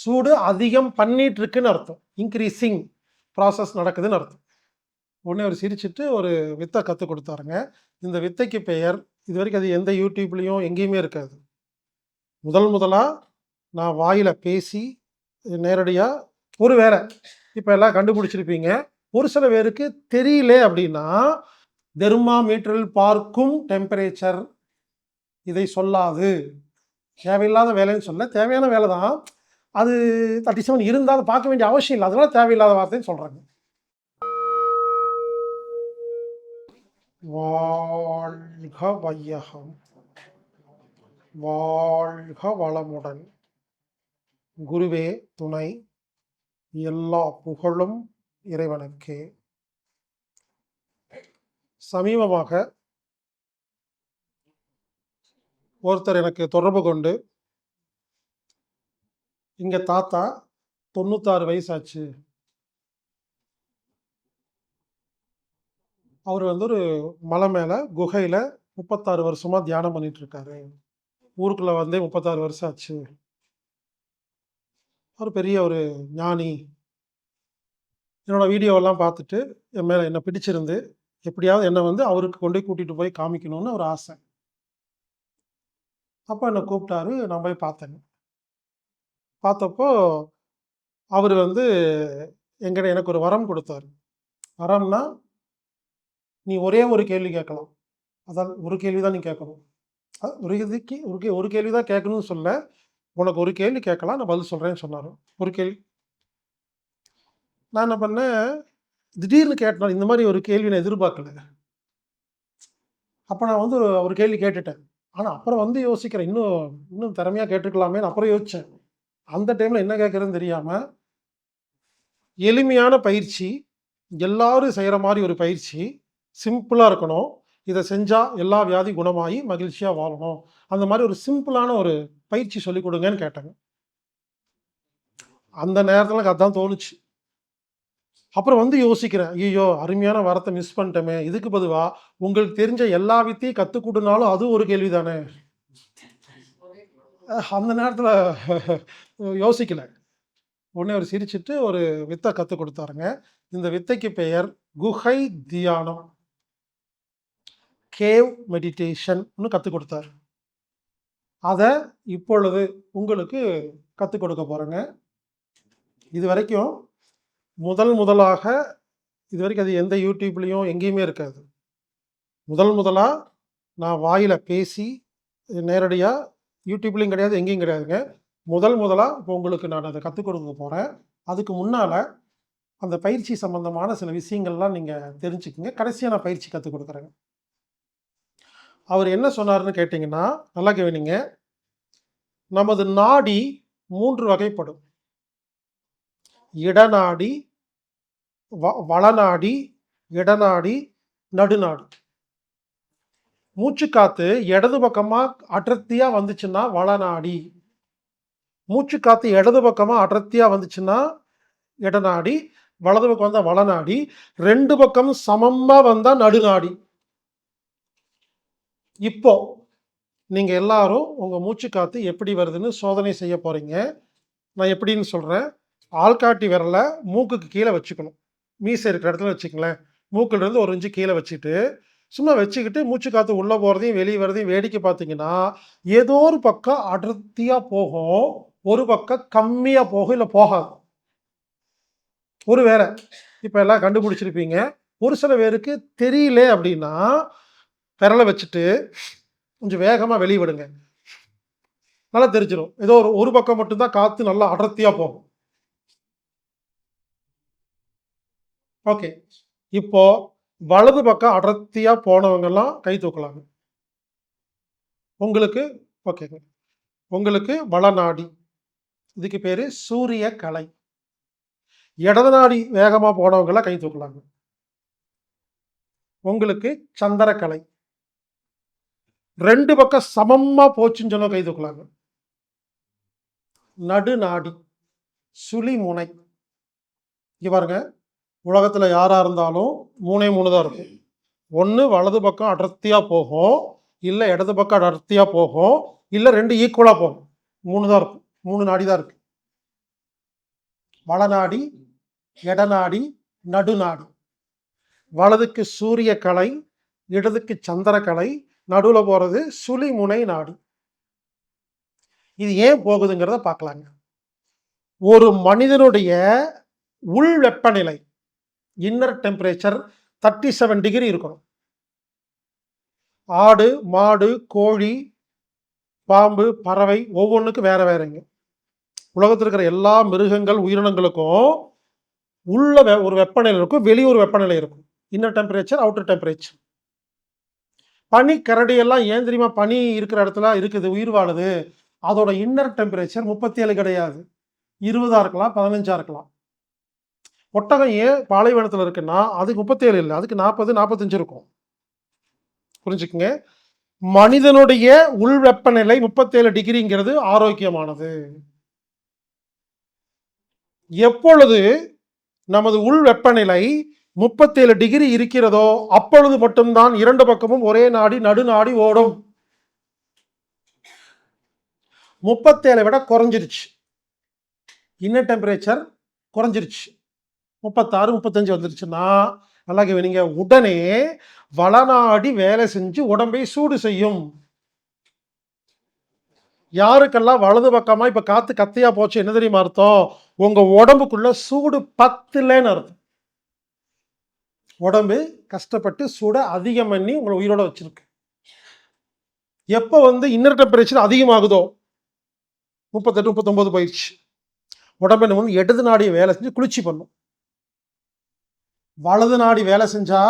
சூடு அதிகம் பண்ணிட்டு இருக்குன்னு அர்த்தம். இன்க்ரீஸிங் ப்ராசஸ் நடக்குதுன்னு அர்த்தம். உடனே அவர் சிரிச்சிட்டு ஒரு வித்தை கற்றுக் கொடுத்தாருங்க. இந்த வித்தைக்கு பெயர் இது வரைக்கும் அது எந்த யூடியூப்லேயும் எங்கேயுமே இருக்காது. முதல் முதலாக நான் வாயில் பேசி நேரடியாக ஒரு வேலை. இப்போ எல்லாம் கண்டுபிடிச்சிருப்பீங்க. ஒரு சில பேருக்கு தெரியல அப்படின்னா தெர்மாமீட்டரில் பார்க்கும் டெம்பரேச்சர் இதை சொல்லாது. தேவையில்லாத வேலைன்னு சொல்ல தேவையான வேலை தான் அது தேர்ட்டி செவன் இருந்தால் அதை பார்க்க வேண்டிய அவசியம் இல்லை. அதனால தேவையில்லாத வார்த்தைன்னு சொல்கிறாங்க வாழ்க வையகம். வாழ்க வளமுடன். குருவே துணை எல்லா புகழும் இறைவனுக்கே. சமீபமாக ஒருத்தர் எனக்கு தொடர்பு கொண்டு இங்கே தாத்தா தொண்ணூத்தாறு வயசாச்சு. அவர் வந்து ஒரு மலை மேலே குகையில் முப்பத்தாறு வருஷமா தியானம் பண்ணிட்டு இருக்காரு வந்தே முப்பத்தாறு வருஷம் ஆச்சு அவர் பெரிய ஒரு ஞானி. என்னோடய வீடியோவெல்லாம் பார்த்துட்டு என் மேலே என்னை பிடிச்சிருந்து எப்படியாவது என்னை வந்து அவருக்கு கொண்டு போய் போய் காமிக்கணும்னு ஒரு ஆசை. அப்போ என்னை கூப்பிட்டாரு நான் போய் பார்த்தேங்க பார்த்தப்போ அவர் வந்து எங்கிட்ட எனக்கு ஒரு வரம் கொடுத்தாரு. வரம்னா நீ ஒரே ஒரு கேள்வி கேட்கலாம். அதான் ஒரு கேள்வி தான் நீ கேட்கணும். ஒரு இதுக்கு ஒரு கே ஒரு கேள்வி தான் கேட்கணும்னு சொல்ல உனக்கு ஒரு கேள்வி கேட்கலாம் நான் பதில் சொல்கிறேன்னு சொன்னார். ஒரு கேள்வி. நான் என்ன பண்ணேன் திடீர்னு கேட்டேன் இந்த மாதிரி ஒரு கேள்வி நான் எதிர்பார்க்கல. அப்போ நான் வந்து ஒரு ஒரு கேள்வி கேட்டுட்டேன். ஆனால் அப்புறம் வந்து யோசிக்கிறேன் இன்னும் இன்னும் திறமையாக கேட்டுக்கலாமேன்னு அப்புறம் யோசித்தேன் அந்த டைமில் என்ன கேட்குறதுன்னு தெரியாமல் எளிமையான பயிற்சி எல்லாரும் செய்கிற மாதிரி ஒரு பயிற்சி சிம்பிளாக இருக்கணும். இதை செஞ்சால் எல்லா வியாதி குணமாகி மகிழ்ச்சியாக வாழணும். அந்த மாதிரி ஒரு சிம்பிளான ஒரு பயிற்சி சொல்லிக் கொடுங்கன்னு கேட்டாங்க. அந்த நேரத்தில் எனக்கு அதான் தோணுச்சு. அப்புறம் வந்து யோசிக்கிறேன். ஐயோ அருமையான வரத்தை மிஸ் பண்ணிட்டோமே. இதுக்கு பதிவாக உங்களுக்கு தெரிஞ்ச எல்லா வித்தையும் கற்றுக் கொடுனாலும் அது ஒரு கேள்வி தானே அந்த நேரத்தில் யோசிக்கல. உடனே அவர் சிரிச்சிட்டு ஒரு வித்தை கற்றுக் கொடுத்தாருங்க. இந்த வித்தைக்கு பெயர் குகை தியானம். கேவ் மெடிடேஷன் கற்றுக் கொடுத்தாரு. அதை இப்பொழுது உங்களுக்கு கற்றுக் கொடுக்க போகிறேங்க இது வரைக்கும் முதல் முதலாக இது வரைக்கும் அது எந்த யூடியூப்லேயும் எங்கேயுமே இருக்காது. முதல் முதலாக நான் வாயில் பேசி நேரடியாக யூடியூப்லேயும் கிடையாது எங்கேயும் கிடையாதுங்க. முதல் முதலாக இப்போ உங்களுக்கு நான் அதை கற்றுக் கொடுக்க போகிறேன் அதுக்கு முன்னால் அந்த பயிற்சி சம்பந்தமான சில விஷயங்கள்லாம் நீங்கள் தெரிஞ்சுக்கங்க. கடைசியாக நான் பயிற்சி கற்றுக் கொடுக்குறேங்க அவர் என்ன சொன்னார்னு கேட்டிங்கன்னா நல்லா கவனிங்க நமது நாடி மூன்று வகைப்படும். இடநாடி வ- வளநாடி இடநாடி நடுநாடு. மூச்சுக்காத்து இடது பக்கமாக அடர்த்தியாக வந்துச்சுன்னா வளநாடி. மூச்சு காத்து இடது பக்கமாக அடர்த்தியாக வந்துச்சுன்னா இடநாடி வலது பக்கம் வந்தால் வளநாடி ரெண்டு பக்கம் சமமாக வந்தால் நடுநாடி. இப்போ நீங்கள் எல்லாரும் உங்கள் மூச்சு காத்து எப்படி வருதுன்னு சோதனை செய்ய போகிறீங்க நான் எப்படின்னு சொல்கிறேன் ஆள்காட்டி விரலை மூக்குக்கு கீழே வச்சுக்கணும். மீசை இருக்கிற இடத்துல வச்சுக்கங்களேன். மூக்கிலிருந்து ஒரு இன்ச்சு கீழே வச்சுட்டு சும்மா வச்சுக்கிட்டு மூச்சு காத்து உள்ளே போகிறதையும் வெளியே வரதையும் வேடிக்கை பார்த்தீங்கன்னா ஏதோ ஒரு பக்கம் அடர்த்தியாக போகும். ஒரு பக்கம் கம்மியாக போகும் இல்லை போகாது. ஒரு வேற இப்போ எல்லாம் கண்டுபிடிச்சிருப்பீங்க. ஒரு சில பேருக்கு தெரியல அப்படின்னா விரலை வச்சுட்டு கொஞ்சம் வேகமாக வெளியே விடுங்க. நல்லா தெரிஞ்சிடும் ஏதோ ஒரு ஒரு பக்கம் மட்டும்தான் காற்று நல்லா அடர்த்தியாக போகும். ஓகே. இப்போ வலது பக்கம் அடர்த்தியாக போனவங்கெல்லாம் கை தூக்கலாங்க. உங்களுக்கு ஓகேங்க உங்களுக்கு வளநாடி. இதுக்கு பேர் சூரிய கலை இடது நாடி வேகமாக போனவங்களாம் கை தூக்கலாங்க உங்களுக்கு சந்திரக்கலை. ரெண்டு பக்கம் சமமாக போச்சுன்னு சொல்ல கை தூக்கலாங்க நடுநாடி சுழி முனை இங்க பாருங்க உலகத்தில் யாராக இருந்தாலும் மூணே மூணு தான் இருக்கும். ஒன்று வலது பக்கம் அடர்த்தியாக போகும் இல்லை இடது பக்கம் அடர்த்தியாக போகும் இல்லை ரெண்டு ஈக்குவலாக போகும். மூணு தான் இருக்கும். மூணு நாடி தான் இருக்கு. வளநாடி இடநாடி நடுநாடு. வலதுக்கு சூரிய கலை இடதுக்கு சந்திரக்கலை நடுவில் போகிறது சுழிமுனை நாடு. இது ஏன் போகுதுங்கிறத பார்க்கலாங்க. ஒரு மனிதனுடைய உள் வெப்பநிலை inner temperature thirty seven degree இருக்கணும். ஆடு மாடு கோழி பாம்பு பறவை ஒவ்வொன்றுக்கும் வேற வேறங்க உலகத்தில் இருக்கிற எல்லா மிருகங்கள் உயிரினங்களுக்கும் உள்ள வெ- ஒரு வெப்பநிலை இருக்கும் வெளியே ஒரு வெப்பநிலை இருக்கும். இன்னர் டெம்பரேச்சர் அவுட்டர் டெம்பரேச்சர் பனி கரடியெல்லாம் ஏன் தெரியுமா? பனி இருக்கிற இடத்துல இருக்குது உயிர் வாழுது. அதோட இன்னர் டெம்பரேச்சர் முப்பத்தி ஏழு கிடையாது. இருபதாக இருக்கலாம் பதினஞ்சா இருக்கலாம். ஒட்டகம் ஏன் பாலைவனத்தில் இருக்குன்னா அதுக்கு முப்பத்தேழு இல்லை அதுக்கு நாற்பது நாற்பத்தஞ்சு இருக்கும். புரிஞ்சுக்குங்க? மனிதனுடைய உள் வெப்பநிலை முப்பத்தேழு டிகிரிங்கிறது ஆரோக்கியமானது. எப்பொழுது நமது உள் வெப்பநிலை முப்பத்தேழு டிகிரி இருக்கிறதோ அப்பொழுது மட்டும்தான் இரண்டு பக்கமும் ஒரே நாடி நடுநாடி ஓடும். முப்பத்தேழை விட குறைஞ்சிருச்சு. இன்னர் டெம்பரேச்சர் குறைஞ்சிருச்சு. முப்பத்தாறு முப்பத்தஞ்சு வந்துருச்சுன்னா நல்லா கவனிங்க உடனே வளநாடி வேலை செஞ்சு உடம்பை சூடு செய்யும். யாருக்கெல்லாம் வலது பக்கமா இப்ப காத்து கத்தையா போச்சு என்ன தெரியுமா அர்த்தம்? உங்கள் உடம்புக்குள்ள சூடு பத்துலன்னு அர்த்தம். உடம்பு கஷ்டப்பட்டு சூடை அதிகம் பண்ணி உங்களை உயிரோட வச்சிருக்கு. எப்போ வந்து இன்னர் டெம்பரேச்சர் அதிகமாகுதோ முப்பத்தெட்டு முப்பத்தொம்போது போயிடுச்சு உடம்பு என்ன வந்து இடது நாடியை வேலை செஞ்சு குளிர்ச்சி பண்ணும். வலது நாடி வேலை செஞ்சா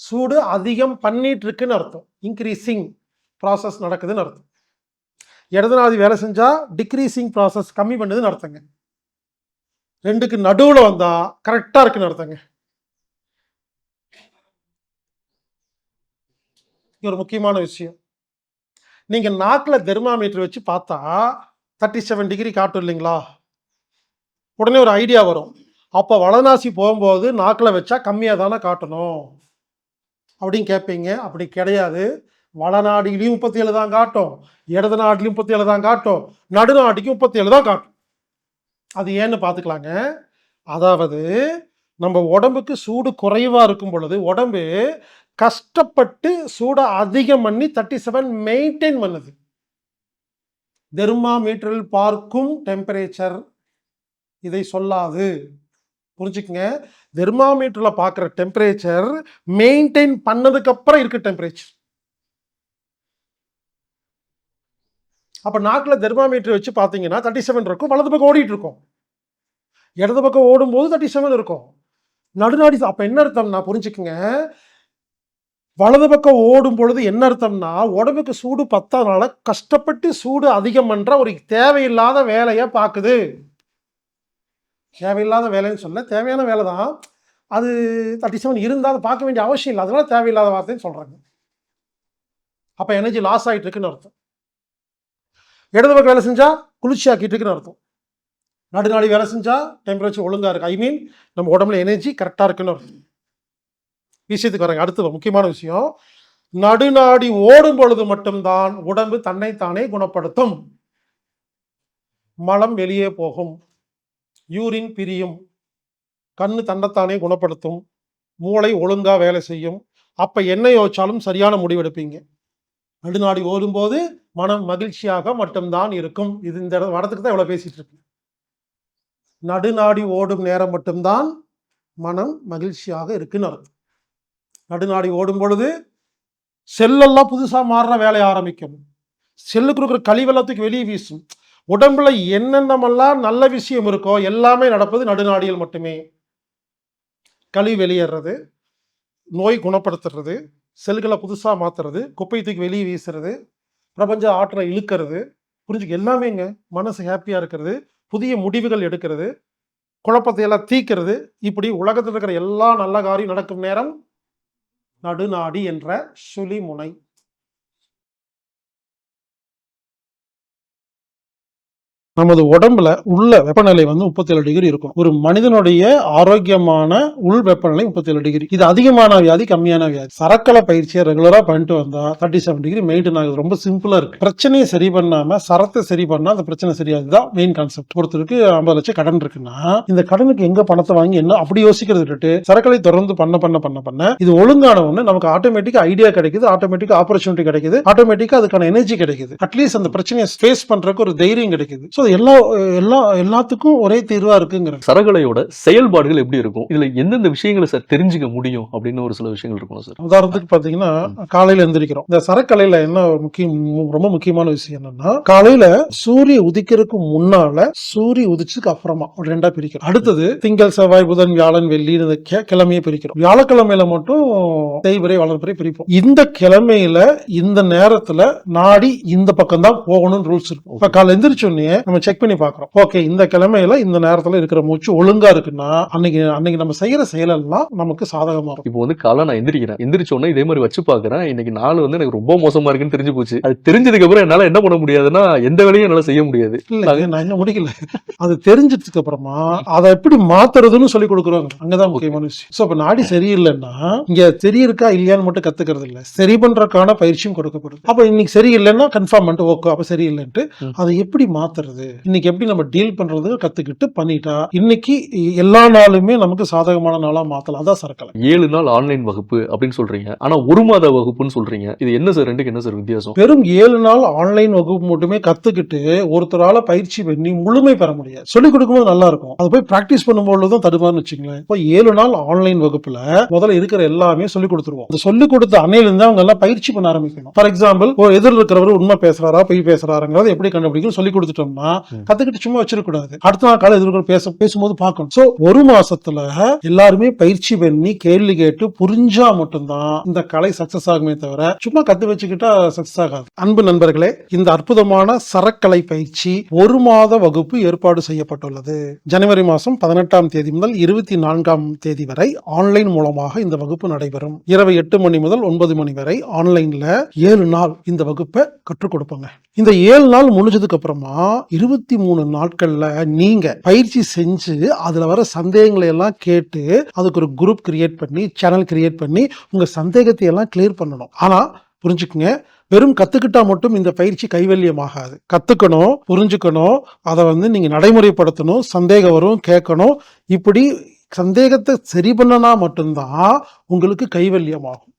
சூடு அதிகம் பண்ணிட்டு இருக்குன்னு அர்த்தம். இன்க்ரீஸிங் ப்ராசஸ் நடக்குதுன்னு அர்த்தம். இடது நாடி வேலை செஞ்சா டிக்ரீசிங் ப்ராசஸ் கம்மி பண்ணுதுன்னு அர்த்தங்க. ரெண்டுக்கு நடுவில் வந்தால் கரெக்டாக இருக்குன்னு அர்த்தங்க. இது ஒரு முக்கியமான விஷயம். நீங்கள் நாக்கில் தெர்மாமீட்டர் வச்சு பார்த்தா தேர்ட்டி செவன் டிகிரி காட்டும் இல்லைங்களா? உடனே ஒரு ஐடியா வரும். அப்போ வளநாசி போகும்போது நாக்கில் வச்சா கம்மியாக தானே காட்டணும்? அப்படின்னு கேட்பீங்க. அப்படி கிடையாது. வளநாடிலையும் முப்பத்தி ஏழு தான் காட்டும். இடது நாட்டிலையும் முப்பத்தி ஏழு தான் காட்டும். நடுநாட்டிக்கும் முப்பத்தி ஏழு தான் காட்டும். அது ஏன்னு பார்த்துக்கலாங்க அதாவது நம்ம உடம்புக்கு சூடு குறைவாக இருக்கும் பொழுது உடம்பு கஷ்டப்பட்டு சூடை அதிகம் பண்ணி தேர்ட்டி செவன் மெயின்டைன் பண்ணுது. தெர்மாமீட்டரில் பார்க்கும் டெம்பரேச்சர் இதை சொல்லாது. புரிஞ்சுக்கங்க? தெர்மாமீட்டரில் பார்க்குற டெம்பரேச்சர் மெயின்டைன் பண்ணதுக்கப்புறம் இருக்க டெம்பரேச்சர் அப்போ நாக்கில் தெர்மாமீட்டர் வச்சு பார்த்தீங்கன்னா தேர்ட்டி செவன் இருக்கும். வலது பக்கம் ஓடிட்டு இருக்கும். இடது பக்கம் ஓடும்போது தேர்ட்டி செவன் இருக்கும். நடுநாடி அப்போ என்ன அர்த்தம்னா புரிஞ்சுக்குங்க. வலது பக்கம் ஓடும் பொழுது என்ன அர்த்தம்னா உடம்புக்கு சூடு பத்தாதனால கஷ்டப்பட்டு சூடு அதிகம் பண்ற ஒரு தேவையில்லாத வேலையை பார்க்குது தேவையில்லாத வேலைன்னு சொல்ல தேவையான வேலை தான் அது தேர்ட்டி செவன் இருந்தால் அதை பார்க்க வேண்டிய அவசியம் இல்லை. அதனால தேவையில்லாத வார்த்தைன்னு சொல்கிறாங்க அப்போ எனர்ஜி லாஸ் ஆகிட்டு இருக்குன்னு அர்த்தம். இடது பக்கம் வேலை செஞ்சால் குளிர்ச்சியாக்கிட்டு இருக்குன்னு அர்த்தம். நடுநாடி வேலை செஞ்சால் டெம்பரேச்சர் ஒழுங்காக இருக்குது ஐ மீன் நம்ம உடம்புல எனர்ஜி கரெக்டாக இருக்குன்னு அர்த்தம். விஷயத்துக்கு வரேங்க அடுத்தது முக்கியமான விஷயம். நடுநாடி ஓடும் பொழுது மட்டும்தான் உடம்பு தன்னைத்தானே குணப்படுத்தும். மலம் வெளியே போகும். யூரின் பிரியும். கண்ணு தன்னைத்தானே குணப்படுத்தும். மூளை ஒழுங்காக வேலை செய்யும். அப்போ என்ன யோசிச்சாலும் சரியான முடிவெடுப்பீங்க நடுநாடி ஓடும்போது மனம் மகிழ்ச்சியாக மட்டும்தான் இருக்கும். இது இந்த இடம் வடத்துக்கு தான் இவ்வளவு பேசிட்டு இருக்கு. நடுநாடி ஓடும் நேரம் மட்டும்தான் மனம் மகிழ்ச்சியாக இருக்குன்னு அர்த்தம். நடுநாடி ஓடும் பொழுது செல்லெல்லாம் புதுசா மாறுற வேலையை ஆரம்பிக்கும் செல்லுக்கு இருக்கிற கழிவெல்லாத்துக்கு வெளியே வீசும். உடம்புல என்னென்னமெல்லாம் நல்ல விஷயம் இருக்கோ எல்லாமே நடப்பது நடுநாடியில் மட்டுமே. கழிவு வெளியேறது நோய் குணப்படுத்துறது செல்களை புதுசாக மாற்றுறது குப்பை தூக்கி வெளியே வீசுறது பிரபஞ்ச ஆற்றலை இழுக்கிறது. புரிஞ்சுக்க எல்லாமேங்க மனசு ஹாப்பியாக இருக்கிறது. புதிய முடிவுகள் எடுக்கிறது. குழப்பத்தை எல்லாம் தீக்கிறது. இப்படி உலகத்தில் இருக்கிற எல்லா நல்ல காரியம் நடக்கும் நேரம் நடுநாடி என்ற சுழிமுனை. நமது உடம்புல உள்ள வெப்பநிலை வந்து முப்பத்தி ஏழு டிகிரி இருக்கும். ஒரு மனிதனுடைய ஆரோக்கியமான உள் வெப்பநிலை முப்பத்தி ஏழு டிகிரி இது அதிகமான வியாதி கம்மியான வியாதி. சரக்கலை பயிற்சியை ரெகுலரா பண்ணிட்டு வந்தா தேர்ட்டி செவன் டிகிரி மெயின்டைன் ஆகுது. ரொம்ப சிம்பிளா இருக்கு. பிரச்சனையை சரி பண்ணாம சரத்தை சரி பண்ணா அந்த பிரச்சனை சரியாகுது தான் மெயின் கான்செப்ட் ஒருத்தருக்கு ஐம்பது லட்சம் கடன் இருக்குன்னா இந்த கடனுக்கு எங்க பணத்தை வாங்கி என்ன அப்படி யோசிக்கிறது விட்டுட்டு சரக்கலை தொடர்ந்து பண்ண பண்ண பண்ண பண்ண இது ஒழுங்கான ஒண்ணு. நமக்கு ஆட்டோமேட்டிக்கா ஐடியா கிடைக்குது. ஆட்டோமேட்டிக்கா ஆப்பர்ச்சுனிட்டி கிடைக்குது. ஆட்டோமேட்டிக்கா அதுக்கான எனர்ஜி கிடைக்குது. அட்லீஸ்ட் அந்த பிரச்சனையை ஃபேஸ் பண்றதுக்கு ஒரு தைரியம் கிடைக்குது. ஸோ எல்லா எல்லா எல்லாத்துக்கும் ஒரே தீர்வா இருக்குங்கிற சரகலையோட செயல்பாடுகள் எப்படி இருக்கும்? இதுல எந்தெந்த விஷயங்களை சார் தெரிஞ்சுக்க முடியும் அப்படின்னு ஒரு சில விஷயங்கள் இருக்கும் சார்? உதாரணத்துக்கு பாத்தீங்கன்னா காலையில எந்திரிக்கிறோம். இந்த சரக்கலையில என்ன முக்கியம் ரொம்ப முக்கியமான விஷயம் என்னன்னா காலையில சூரிய உதிக்கிறதுக்கு முன்னால சூரிய உதிச்சதுக்கு அப்புறமா ஒரு ரெண்டா பிரிக்கிறோம். அடுத்தது திங்கள் செவ்வாய் புதன் வியாழன் வெள்ளி இந்த கிழமையை பிரிக்கிறோம். வியாழக்கிழமையில மட்டும் தேய்பிரை வளர்பிறை பிரிப்போம். இந்த கிழமையில இந்த நேரத்துல நாடி இந்த பக்கம் தான் போகணும்னு ரூல்ஸ் இருக்கும் இப்ப காலை எந்திரிச்ச உடனே நம்ம செக் பண்ணி பாக்குறோம் ஓகே இந்த கிழமையில இந்த நேரத்துல இருக்கிற மூச்சு ஒழுங்கா இருக்குன்னா அன்னைக்கு அன்னைக்கு நம்ம செய்யற செயலெல்லாம் நமக்கு சாதகமா இருக்கும். இப்போ வந்து காலை நான் எந்திரிக்கிறேன். எந்திரிச்ச உடனே இதே மாதிரி வச்சு பாக்குறேன் இன்னைக்கு நாள் வந்து எனக்கு ரொம்ப மோசமா இருக்குன்னு தெரிஞ்சு போச்சு. அது தெரிஞ்சதுக்கு அப்புறம் என்னால என்ன பண்ண முடியாதுன்னா எந்த வேலையும் என்னால செய்ய முடியாது. இல்ல நான் இன்னும் முடிக்கல. அது தெரிஞ்சதுக்கு அப்புறமா அதை எப்படி மாத்துறதுன்னு சொல்லி கொடுக்குறாங்க. அங்கதான் முக்கியமான விஷயம். சோ இப்ப நாடி சரியில்லைன்னா இங்க சரி இருக்கா இல்லையான்னு மட்டும் கத்துக்கிறது இல்ல. சரி பண்றதுக்கான பயிற்சியும் கொடுக்கப்படுது. அப்ப இன்னைக்கு சரியில்லைன்னா கன்ஃபார்ம் பண்ணிட்டு ஓகே அப்ப சரியில்லைன்ட்டு. அதை எப்படி மாத்துறது? இன்னைக்கு எப்படி நம்ம டீல் பண்றது கத்துக்கிட்டு பண்ணிட்டா இன்னைக்கு எல்லா நாளுமே நமக்கு சாதகமான நாளா மாத்தலாம். அதான் சரக்கலை. ஏழு நாள் ஆன்லைன் வகுப்பு அப்படின்னு சொல்றீங்க. ஆனா ஒரு மாத வகுப்புன்னு சொல்றீங்க. இது என்ன சார் ரெண்டுக்கு என்ன சார் வித்தியாசம்? வெறும் ஏழு நாள் ஆன்லைன் வகுப்பு மட்டுமே கத்துக்கிட்டு ஒருத்தரால பயிற்சி பண்ணி முழுமை பெற முடியாது. சொல்லிக் கொடுக்கும்போது நல்லா இருக்கும். அது போய் பிராக்டிஸ் பண்ணும்போது தான் தடுமாறுன்னு வச்சுங்களேன் இப்போ ஏழு நாள் ஆன்லைன் வகுப்புல முதல்ல இருக்கிற எல்லாமே சொல்லிக் கொடுத்துருவோம். அந்த சொல்லிக் கொடுத்த அணையில இருந்து அவங்க எல்லாம் பயிற்சி பண்ண ஆரம்பிக்கணும். ஃபார் எக்ஸாம்பிள் ஒரு எதிர் இருக்கிறவர் உண்மை பேசுறாரா பொய் பேசுறாருங்கிறத எப்படி கண்டுபிடிக்கணும் சொல்லி கொடுத்துட்டோம்னா. கத்துக்கிட்டு சும்மா வச்சிருக்க கூடாது அடுத்த நாள் காலை எதிர்க்கிற பேச பேசும்போது பார்க்கணும். சோ ஒரு மாசத்துல எல்லாருமே பயிற்சி பண்ணி கேள்வி கேட்டு புரிஞ்சா மட்டும்தான் இந்த கலை சக்சஸ் ஆகுமே தவிர சும்மா கத்து வச்சுக்கிட்டா சக்சஸ் ஆகாது. அன்பு நண்பர்களே இந்த அற்புதமான சரக்கலை பயிற்சி ஒரு மாத வகுப்பு ஏற்பாடு செய்யப்பட்டுள்ளது. ஜனவரி மாதம் பதினெட்டாம் தேதி முதல் இருபத்தி நான்காம் தேதி வரை ஆன்லைன் மூலமாக இந்த வகுப்பு நடைபெறும். இரவு எட்டு மணி முதல் ஒன்பது மணி வரை ஆன்லைன்ல ஏழு நாள் இந்த வகுப்பை கற்றுக் கொடுப்பாங்க. இந்த ஏழு நாள் முடிஞ்சதுக்கு அப்புறமா இருபத்தி மூணு நாட்கள்ல நீங்க பயிற்சி செஞ்சு அதுல வர சந்தேகங்களை எல்லாம் கேட்டு அதுக்கு ஒரு குரூப் கிரியேட் பண்ணி சேனல் கிரியேட் பண்ணி உங்க சந்தேகத்தை எல்லாம் கிளியர் பண்ணணும். ஆனா புரிஞ்சுக்குங்க. வெறும் கத்துக்கிட்டா மட்டும் இந்த பயிற்சி கைவல்யமாகாது. கத்துக்கணும் புரிஞ்சுக்கணும் அதை வந்து நீங்க நடைமுறைப்படுத்தணும் சந்தேகம் வரும் கேட்கணும். இப்படி சந்தேகத்தை சரி பண்ணனா மட்டும்தான் உங்களுக்கு கைவல்யமாகும்.